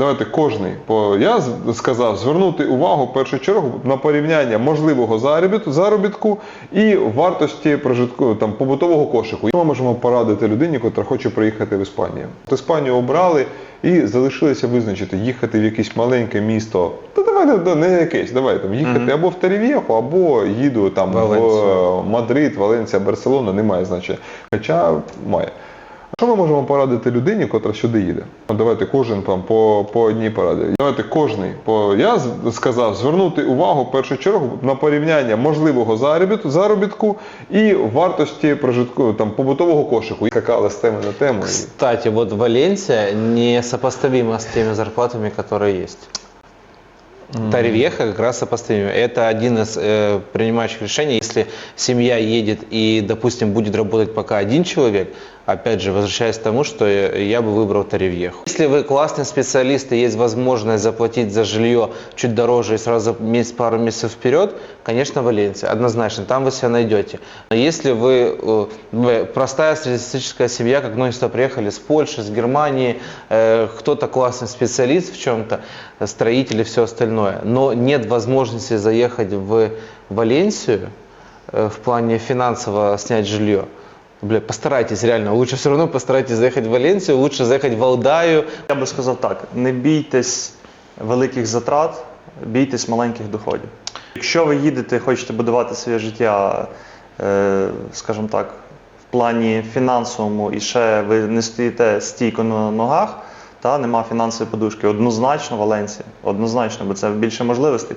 Давайте кожний по я сказав звернути увагу в першу чергу на порівняння можливого заробітку, заробітку і вартості прожитку там побутового кошику. Ми можемо порадити людині, яка хоче приїхати в Іспанію. От Іспанію обрали і залишилося визначити їхати в якесь маленьке місто. Та давай не- якесь, давай там їхати або в Терев'єхо, або їду там Валенсію. в Мадрид, Валенція, Барселона, немає значення. Хоча має. Що ми можемо порадити людині, котра сюди їде? Давайте кожен там по, по одній пораді. Давайте кожний по я сказав звернути увагу в першу чергу на порівняння можливого заробітку, заробітку і вартості прожитку там побутового кошику. І Скакали з теми на тему. Кстати, вот Валенсия не сопоставима с теми зарплатами, которые Таревьеха как раз сопоставима. Это один из э, принимающих решений. Если семья едет и, допустим, будет работать пока один человек, опять же, возвращаясь к тому, что я бы выбрал Таревьеху. Если вы классный специалист и есть возможность заплатить за жилье чуть дороже и сразу месяц, пару месяцев вперед, конечно, Валенсия, однозначно, там вы себя найдете. Но если вы, э, простая статистическая семья, как многие сюда приехали с Польши, с Германии, э, кто-то классный специалист в чем-то, э, строитель и все остальное, но нет возможности заехать в Валенсию э, в плане финансово снять жилье, Бля, постарайтесь реально, лучше все равно постарайтесь заехать в Валенсию, лучше заехать в Валдаю, Я би сказав так: не бійтесь великих затрат, бійтесь маленьких доходів. Якщо ви їдете, хочете будувати своє життя, е, скажімо так, в плані фінансовому і ще ви не стоїте стійко на ногах, та нема фінансової подушки, однозначно Валенсія, однозначно, бо це більше можливостей.